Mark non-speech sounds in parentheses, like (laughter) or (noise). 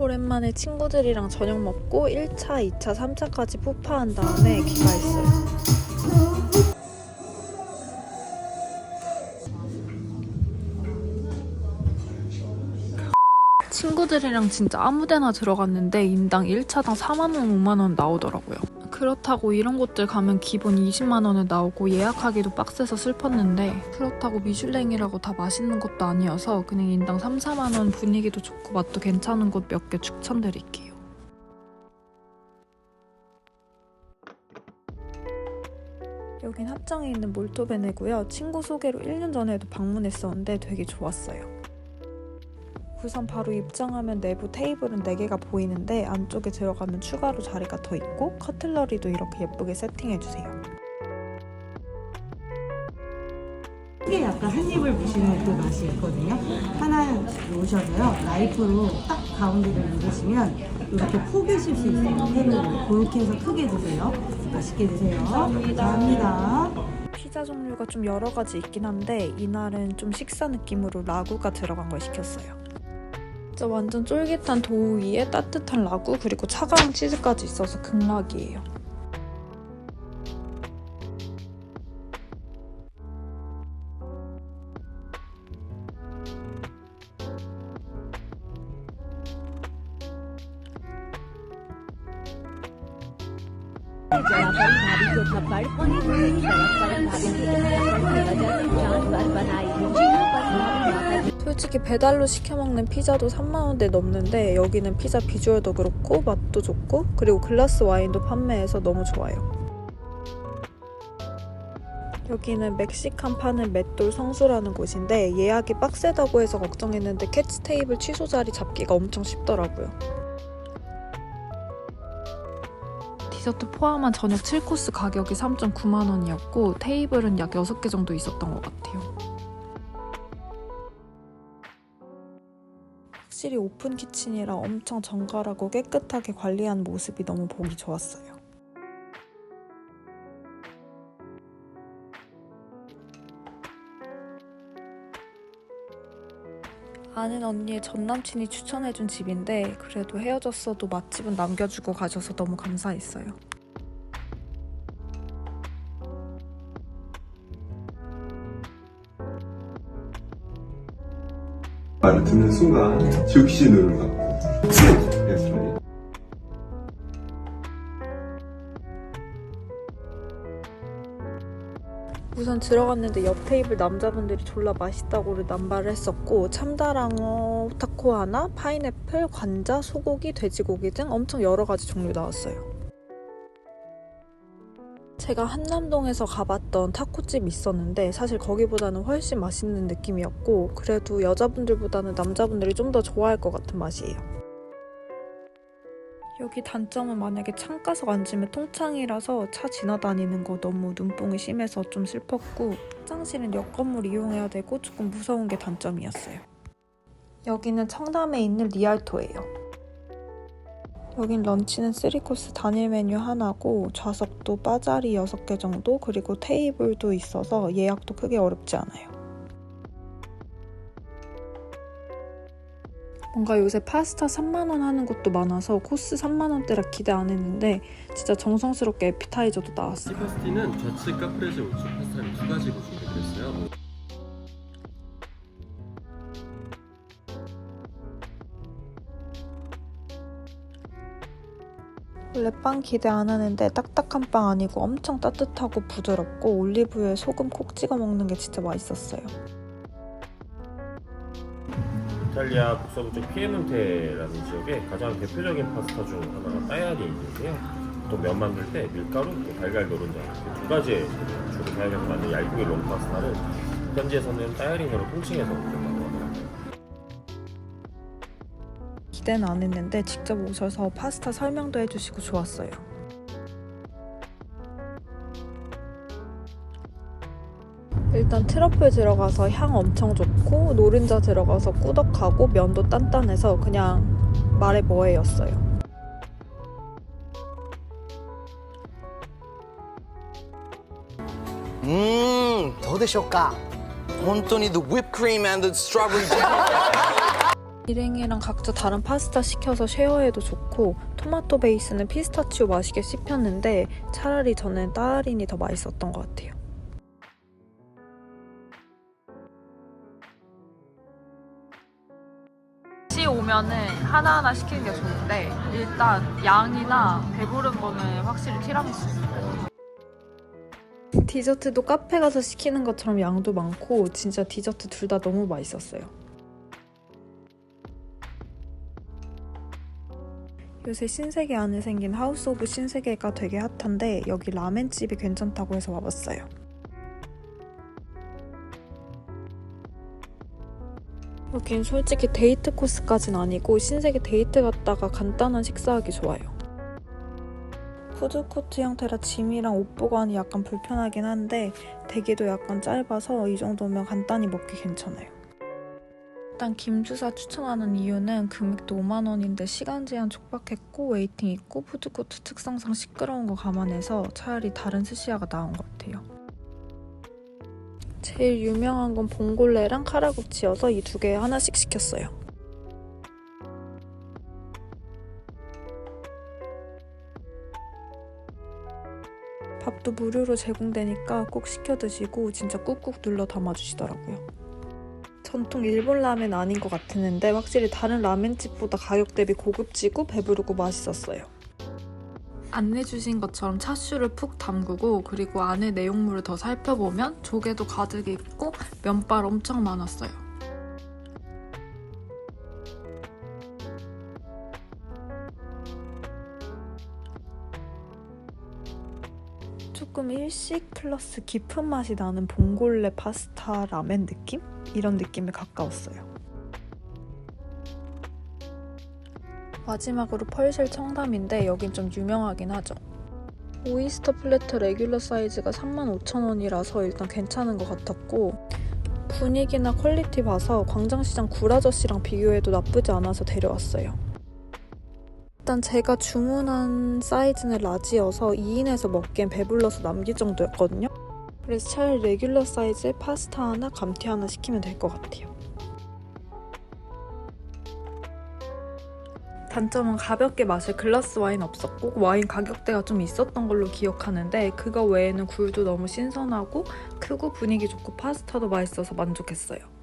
오랜만에 친구들이랑 저녁 먹고 1차, 2차, 3차까지 푸파한 다음에 귀가했어요. 친구들이랑 진짜 아무데나 들어갔는데 인당 1차당 4만원, 5만원 나오더라고요. 그렇다고 이런 곳들 가면 기본 20만원은 나오고 예약하기도 빡세서 슬펐는데 그렇다고 미슐랭이라고 다 맛있는 것도 아니어서 그냥 인당 3, 4만원 분위기도 좋고 맛도 괜찮은 곳 몇 개 추천드릴게요. 여긴 합정에 있는 몰토베네고요. 친구 소개로 1년 전에도 방문했었는데 되게 좋았어요. 우선 바로 입장하면 내부 테이블은 4개가 보이는데 안쪽에 들어가면 추가로 자리가 더 있고 커틀러리도 이렇게 예쁘게 세팅해주세요. 크게 약간 한 입을 무시는 그 맛이 있거든요. 하나 놓으셔서요. 나이프로 딱 가운데를 누르시면 이렇게 포개실 수 있어요. 테이블을. 그렇게 해서 크게 드세요. 맛있게 드세요. 감사합니다. 피자 종류가 좀 여러 가지 있긴 한데 이날은 좀 식사 느낌으로 라구가 들어간 걸 시켰어요. 진짜 완전 쫄깃한 도우 위에 따뜻한 라구 그리고 차가운 치즈까지 있어서 극락이에요. 솔직히 배달로 시켜 먹는 피자도 3만원대 넘는데 여기는 피자 비주얼도 그렇고 맛도 좋고 그리고 글라스 와인도 판매해서 너무 좋아요. 여기는 멕시칸 파는 맷돌 성수라는 곳인데 예약이 빡세다고 해서 걱정했는데 캐치 테이블 취소 자리 잡기가 엄청 쉽더라고요. 디저트 포함한 저녁 7코스 가격이 3.9만원이었고 테이블은 약 6개 정도 있었던 것 같아요. 확실히 오픈 키친이라 엄청 정갈하고 깨끗하게 관리한 모습이 너무 보기 좋았어요. 아는 언니의 전 남친이 추천해준 집인데 그래도 헤어졌어도 맛집은 남겨주고 가셔서 너무 감사했어요. 말을 듣는 순간 즉시 눈을 감고. 우선 들어갔는데 옆 테이블 남자분들이 졸라 맛있다고를 남발을 했었고 참다랑어 타코 하나, 파인애플, 관자, 소고기, 돼지고기 등 엄청 여러 가지 종류 나왔어요. 제가 한남동에서 가봤던 타코집 있었는데 사실 거기보다는 훨씬 맛있는 느낌이었고 그래도 여자분들보다는 남자분들이 좀 더 좋아할 것 같은 맛이에요. 여기 단점은 만약에 창가석 앉으면 통창이라서 차 지나다니는 거 너무 눈뽕이 심해서 좀 슬펐고 화장실은 옆 건물 이용해야 되고 조금 무서운 게 단점이었어요. 여기는 청담에 있는 리알토예요. 여긴 런치는 3코스 단일 메뉴 하나고 좌석도 바자리 6개 정도 그리고 테이블도 있어서 예약도 크게 어렵지 않아요. 뭔가 요새 파스타 3만원 하는 곳도 많아서 코스 3만원대라 기대 안 했는데 진짜 정성스럽게 에피타이저도 나왔어요. 파스티는 좌측 카프레제 우측 파스타를 두 가지로 준비드렸어요. 원래 빵 기대 안 하는데 딱딱한 빵 아니고 엄청 따뜻하고 부드럽고 올리브유에 소금 콕 찍어 먹는 게 진짜 맛있었어요. 이탈리아 북서부 쪽 피에몬테라는 지역의 가장 대표적인 파스타 중 하나가 따야리인데요. 보통 면 만들 때 밀가루, 또 달걀 노른자 두 가지의 주로 사용해서 만든 얇게 놓은 파스타를 현지에서는 따야리냐로 통칭해서 기대는 안 했는데 직접 오셔서 파스타 설명도 해주시고 좋았어요. 일단 트러플 들어가서 향 엄청 좋고 노른자 들어가서 꾸덕하고 면도 단단해서 그냥 말해 뭐해였어요. うーんどうでしょうか本当に the whipped cream and the strawberry jam (laughs) 일행이랑 각자 다른 파스타 시켜서 쉐어해도 좋고 토마토 베이스는 피스타치오 맛있게 씹혔는데 차라리 저는 따라린이 더 맛있었던 것 같아요. 시 오면은 하나하나 시키는 게 좋은데 일단 양이나 배부른 거는 확실히 티라미수. 디저트도 카페 가서 시키는 것처럼 양도 많고 진짜 디저트 둘 다 너무 맛있었어요. 요새 신세계 안에 생긴 하우스 오브 신세계가 되게 핫한데 여기 라멘집이 괜찮다고 해서 와봤어요. 여긴 솔직히 데이트 코스까진 아니고 신세계 데이트 갔다가 간단한 식사하기 좋아요. 푸드코트 형태라 짐이랑 옷 보관이 약간 불편하긴 한데 대기도 약간 짧아서 이 정도면 간단히 먹기 괜찮아요. 일단 김주사 추천하는 이유는 금액도 5만 원인데 시간 제한 촉박했고 웨이팅 있고 푸드코트 특성상 시끄러운 거 감안해서 차라리 다른 스시야가 나은 것 같아요. 제일 유명한 건 봉골레랑 카라구치여서 이 두 개 하나씩 시켰어요. 밥도 무료로 제공되니까 꼭 시켜 드시고 진짜 꾹꾹 눌러 담아주시더라고요. 전통 일본 라멘 아닌 것 같았는데 확실히 다른 라멘집보다 가격 대비 고급지고 배부르고 맛있었어요. 안내 주신 것처럼 차슈를 푹 담그고 그리고 안에 내용물을 더 살펴보면 조개도 가득 있고 면발 엄청 많았어요. 조금 일식 플러스 깊은 맛이 나는 봉골레 파스타 라멘 느낌? 이런 느낌에 가까웠어요. 마지막으로 펄실 청담인데 여긴 좀 유명하긴 하죠. 오이스터 플래터 레귤러 사이즈가 35,000원이라서 일단 괜찮은 것 같았고 분위기나 퀄리티 봐서 광장시장 굴아저씨랑 비교해도 나쁘지 않아서 데려왔어요. 일단 제가 주문한 사이즈는 라지여서 2인에서 먹기엔 배불러서 남길 정도였거든요. 그래서 차라리 레귤러 사이즈에 파스타 하나, 감튀 하나 시키면 될 것 같아요. 단점은 가볍게 마실 글라스 와인 없었고 와인 가격대가 좀 있었던 걸로 기억하는데 그거 외에는 굴도 너무 신선하고 크고 분위기 좋고 파스타도 맛있어서 만족했어요.